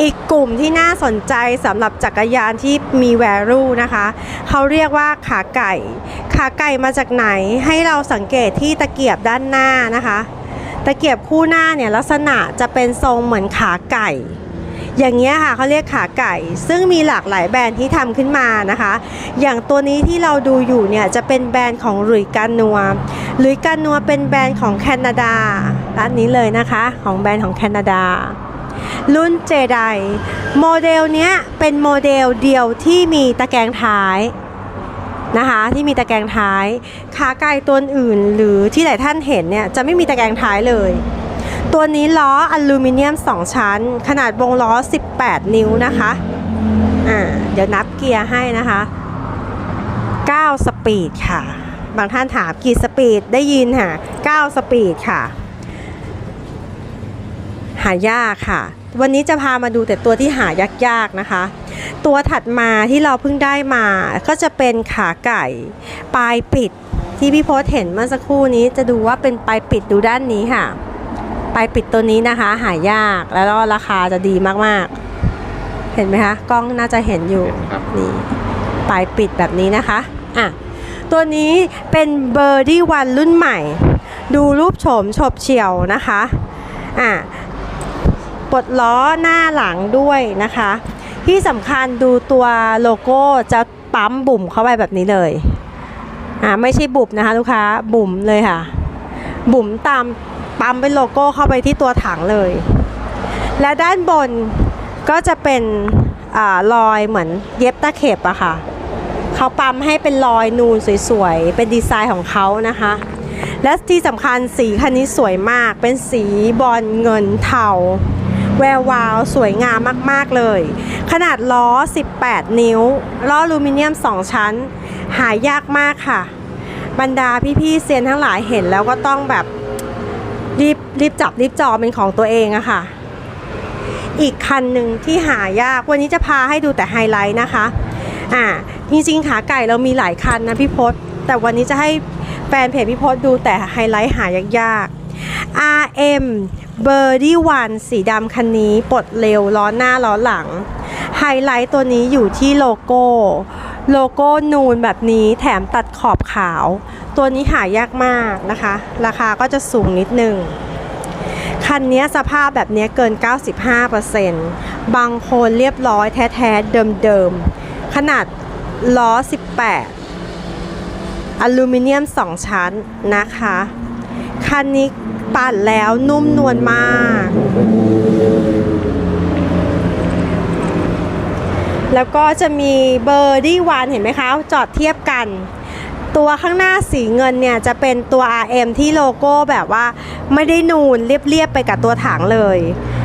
อีกกลุ่มที่น่าสนใจสำหรับจักรยานที่มี value นะคะ เขาเรียกว่าขาไก่ ขาไก่มาจากไหนให้เราสังเกตที่ตะเกียบด้านหน้านะคะ ตะเกียบคู่หน้าเนี่ยลักษณะจะเป็นทรงเหมือนขาไก่อย่างเงี้ยค่ะเขาเรียกขาไก่ ซึ่งมีหลากหลายแบรนด์ที่ทำขึ้นมานะคะ อย่างตัวนี้ที่เราดูอยู่เนี่ยจะเป็นแบรนด์ของหลุยการนัวหลุยการนัวเป็นแบรนด์ของแคนาดาร้านนี้เลยนะคะ ของแบรนด์ของแคนาดา รุ่นเจไดโมเดลเนี้ยเป็นโมเดลเดียวที่มีตะแกรงท้ายนะคะที่มีตะแกรงท้ายขาไก่ตัวอื่น หรือที่หลายท่านเห็นเนี่ยจะไม่มีตะแกรงท้ายเลย ตัวนี้ล้ออลูมิเนียม 2 ชั้น ขนาดวงล้อ 18 นิ้วนะคะอ่าเดี๋ยวนับเกียร์ให้นะคะ 9 สปีดค่ะ บางท่านถามกี่สปีดได้ยินค่ะ 9 สปีดค่ะายากค่ะ วันนี้จะพามาดูแต่ตัวที่หายากๆนะคะ ตัวถัดมาที่เราเพิ่งได้มา ก็จะเป็นขาไก่ ปลายปิดที่พี่โพสเห็นเมื่อสักครู่นี้จะดูว่าเป็นปลายปิดดูด้านนี้ค่ะ ปลายปิดตัวนี้นะคะ หายากแล้วก็ราคาจะดีมากๆ เห็นไหมคะกล้องน่าจะเห็นอยู่เห็นครับนี่ปลายปิดแบบนี้นะคะอะตัวนี้เป็นเบอร์ดี้วันรุ่นใหม่ ดูรูปโฉมฉบเฉี่ยวนะคะอะ ปลดล้อหน้าหลังด้วยนะคะ ที่สำคัญดูตัวโลโก้จะปั๊มบุ่มเข้าไปแบบนี้เลยอ่าไม่ใช่บุบนะคะลูกค้าบุ๋มเลยค่ะ บุ๋มตามปั๊มเป็นโลโก้เข้าไปที่ตัวถังเลย และด้านบนก็จะเป็นอารอยเหมือนเย็บตะเข็บอะค่ะเขาปั๊มให้เป็นรอยนูนสวยๆ เป็นดีไซน์ของเขานะคะ และที่สำคัญสีคันนี้สวยมากเป็นสีบอลเงินเทา แวววาว สวยงามมาก ๆ เลย ขนาดล้อ 18 นิ้ว ล้ออลูมิเนียม 2 ชั้น หายากมากค่ะ บรรดาพี่ ๆ เซียนทั้งหลายเห็นแล้วก็ต้องแบบรีบรีบจับรีบจอเป็นของตัวเองอะค่ะ อีกคันหนึ่งที่หายาก วันนี้จะพาให้ดูแต่ไฮไลท์นะคะ อ่า จริง ๆ ขาไก่เรามีหลายคันนะพี่พศแต่วันนี้จะให้แฟนเพจพี่พศดูแต่ไฮไลท์หายากๆ RM b i r d i e One สีดำคันนี้ปลดเร็วล้อหน้าล้อหลัง ไฮไลท์ตัวนี้อยู่ที่โลโก้ โลโก้นูนแบบนี้แถมตัดขอบขาว ตัวนี้หายากมากนะคะ ราคาก็จะสูงนิดนึง คันนี้สภาพแบบนี้เกิน 95%บางโคนเรียบร้อยแท้ๆเดิมๆ ขนาดล้อ 18 อลูมิเนียม 2 ชั้นนะคะ คันนี้ ปั่นแล้วนุ่มนวลมาก แล้วก็จะมีเบอร์ดี้วันเห็นไหมคะ จอดเทียบกัน ตัวข้างหน้าสีเงินเนี่ย จะเป็นตัว RM ที่โลโก้แบบว่าไม่ได้นูนเรียบๆไปกับตัวถังเลย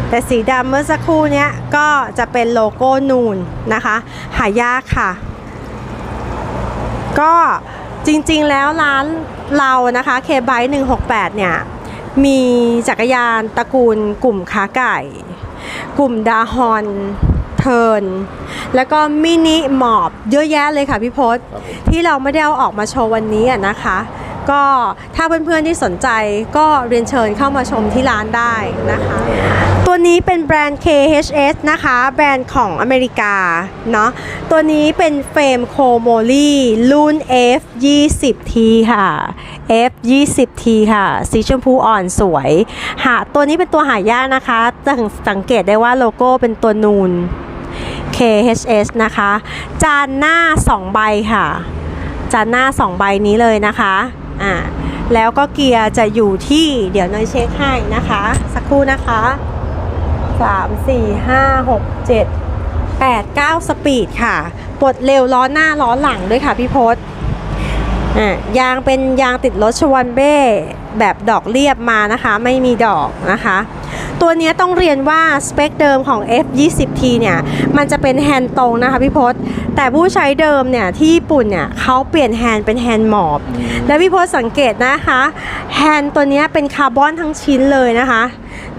แต่สีดำเมื่อสักครู่เนี้ยก็จะเป็นโลโก้นูนนะคะ หายากค่ะ ก็จริงๆแล้วร้านเรานะคะเคไบ168 เนี่ย มีจักรยานตระกูล กลุ่มขาไก่ กลุ่มดาฮอนเทิร์นแล้วก็มินิหมอบเยอะแยะเลยค่ะพี่พศครับผมที่เราไม่ได้เอาออกมาโชว์วันนี้อะนะคะ ก็ถ้าเพื่อนๆที่สนใจก็เรียนเชิญเข้ามาชมที่ร้านได้นะคะ ตัวนี้เป็นแบรนด์ KHS นะคะ แบรนด์ของอเมริกาเนาะตัวนี้เป็นเฟรมโคโมลีรุ่น F 2 0 T ค่ะ F 2 0 T ค่ะสีชมพูอ่อนสวยหาตัวนี้เป็นตัวหายากนะคะสังสังเกตได้ว่าโลโก้เป็นตัวนูน KHS นะคะ จานหน้า 2 ใบค่ะ จานหน้า 2 ใบนี้เลยนะคะอ่าแล้วก็เกียร์จะอยู่ที่เดี๋ยวน้อยเช็คให้นะคะ สักครู่นะคะ 3 4 5 6 7 8 9 สปีดค่ะ ปลดเร็วล้อหน้าล้อหลังด้วยค่ะพี่พศยางเป็นยางติดรถชวันเบ้แบบดอกเรียบมานะคะ ไม่มีดอกนะคะ ตัวนี้ต้องเรียนว่าสเปคเดิมของ F 2 0 T เนี่ยมันจะเป็นแฮนด์ตรงนะคะพี่พศแต่ผู้ใช้เดิมเนี่ยที่ญี่ปุ่นเนี่ยเขาเปลี่ยนแฮนด์เป็นแฮนด์หมอบ แล้วพี่พศสังเกตนะคะแฮนด์ตัวนี้เป็นคาร์บอนทั้งชิ้นเลยนะคะ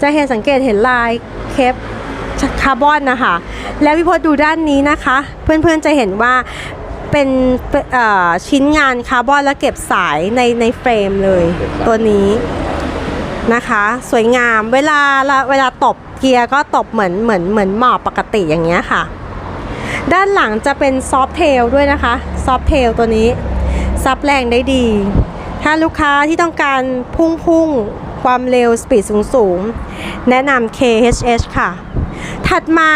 จะเห็นสังเกตเห็นลายเคปคาร์บอนนะคะ แล้วพี่พศดูด้านนี้นะคะ เพื่อนๆจะเห็นว่าเป็นชิ้นงานคาร์บอนแล้วเก็บสายในในเฟรมเลยตัวนี้ นะคะ สวยงามเวลาเวลาตบเกียร์ก็ตบเหมือนเหมือนเหมือนหมอบปกติอย่างเงี้ยค่ะ ด้านหลังจะเป็นซอฟเทลด้วยนะคะซอฟเทลตัวนี้ซับแรงได้ดี ถ้าลูกค้าที่ต้องการพุ่งพุ่งความเร็วสปีดสูงสูงแนะนำ KHH ค่ะ ถัดมา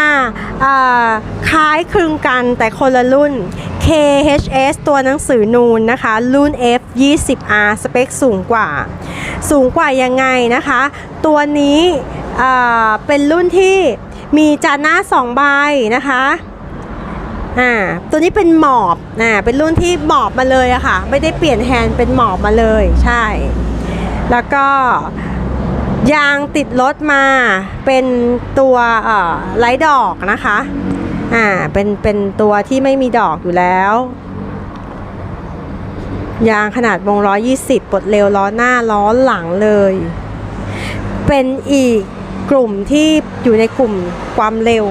อ่าคล้ายคลึงกันแต่คนละรุ่น KHS ตัวหนังสือนูนนะคะรุ่น F 20R สเปคสูงกว่า สูงกว่ายังไงนะคะ ตัวนี้อ่เป็นรุ่นที่มีจานหน้า2ใบนะคะอ่าตัวนี้เป็นหมอบอ่าเป็นรุ่นที่หมอบมาเลยอะค่ะ ไม่ได้เปลี่ยนแฮนด์เป็นหมอบมาเลยใช่ แล้วก็ยางติดรถมาเป็นตัวไร้ดอกนะคะ อ่าเป็นเป็นตัวที่ไม่มีดอกอยู่แล้ว ยางขนาดวง120ปลดเร็วล้อหน้าล้อหลังเลย เป็นอีกกลุ่มที่อยู่ในกลุ่มความเร็ว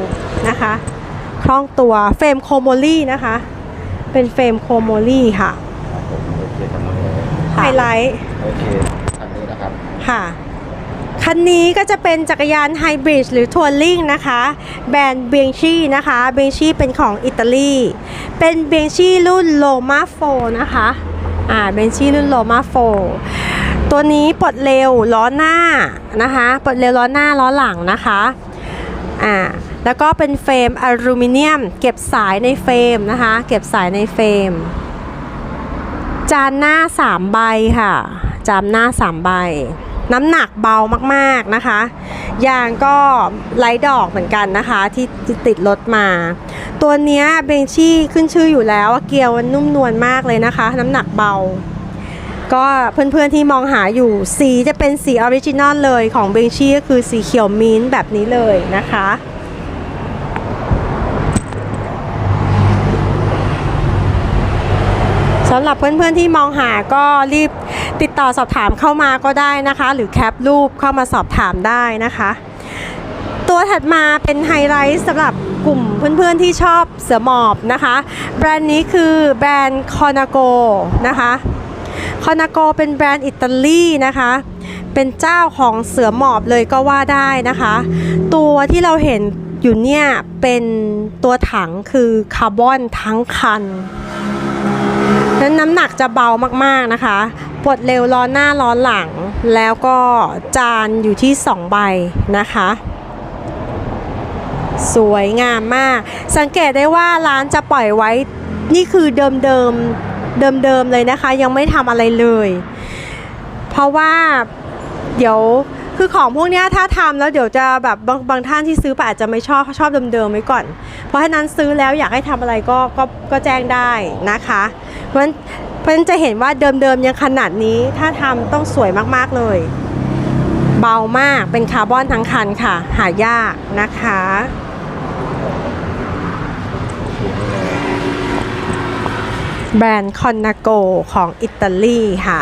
นะคะคล่องตัวเฟรมโคโมลี่นะคะ เป็นเฟรมโคโมลี่ค่ะโอเคทำมาเลยไฮไลท์โอเคอันนี้นะครับค่ะ คันนี้ก็จะเป็นจักรยานไฮบริดหรือทัวริงนะคะ แบรนด์เบียงชีนะคะเบียงชีเป็นของอิตาลี เป็นเบียงชีรุ่นโลมาโฟนะคะอ่าเบียงชีรุ่นโลมาโฟตัวนี้ปลดเร็วล้อหน้านะคะปลดเร็วล้อหน้าล้อหลังนะคะอ่าแล้วก็เป็นเฟรมอลูมิเนียม เก็บสายในเฟรมนะคะ เก็บสายในเฟรม จานหน้า 3 ใบค่ะ จานหน้า 3 ใบ น้ำหนักเบามากๆนะคะ ยางก็ไร้ดอกเหมือนกันนะคะ ที่ติดรถมา ตัวเนี้ยเบงชี่ขึ้นชื่ออยู่แล้วเกียวมันนุ่มนวลมากเลยนะคะ น้ำหนักเบา ก็เพื่อนๆที่มองหาอยู่สีจะเป็นสีออริจินอลเลยของเบงชี่ก็คือสีเขียวมิ้นแบบนี้เลยนะคะ สำหรับเพื่อนๆที่มองหาก็รีบติดต่อสอบถามเข้ามาก็ได้นะคะ หรือแคปรูปเข้ามาสอบถามได้นะคะ ตัวถัดมาเป็นไฮไลท์สำหรับกลุ่มเพื่อนๆที่ชอบเสือหมอบนะคะ แบรนด์นี้คือแบรนด์คอนาโกนะคะคอนาโกเป็นแบรนด์อิตาลีนะคะเป็นเจ้าของเสือหมอบเลยก็ว่าได้นะคะ ตัวที่เราเห็นอยู่เนี่ยเป็นตัวถังคือคาร์บอนทั้งคัน นั้นน้ำหนักจะเบามากๆนะคะปลดเร็วล้อหน้าล้อหลัง แล้วก็จานอยู่ที่ 2 ใบนะคะ สวยงามมาก สังเกตได้ว่าร้านจะปล่อยไว้นี่คือเดิมเดิมเดิมเดิมๆเลยนะคะ ยังไม่ทำอะไรเลย เพราะว่าเดี๋ยวคือของพวกนี้ถ้าทำแล้วเดี๋ยวจะแบบบางบางท่านที่ซื้อไปอาจจะไม่ชอบชอบเดิมๆไว้ก่อน เพราะฉะนั้นซื้อแล้วอยากให้ทำอะไรก็ก็ก็แจ้งได้นะคะ เพราะฉะนั้นเพราะฉะนั้นจะเห็นว่าเดิมๆยังขนาดนี้ถ้าทำต้องสวยมากๆเลย เบามากเป็นคาร์บอนทั้งคันค่ะ หายากนะคะแบรนด์คอนนาโกของอิตาลีค่ะ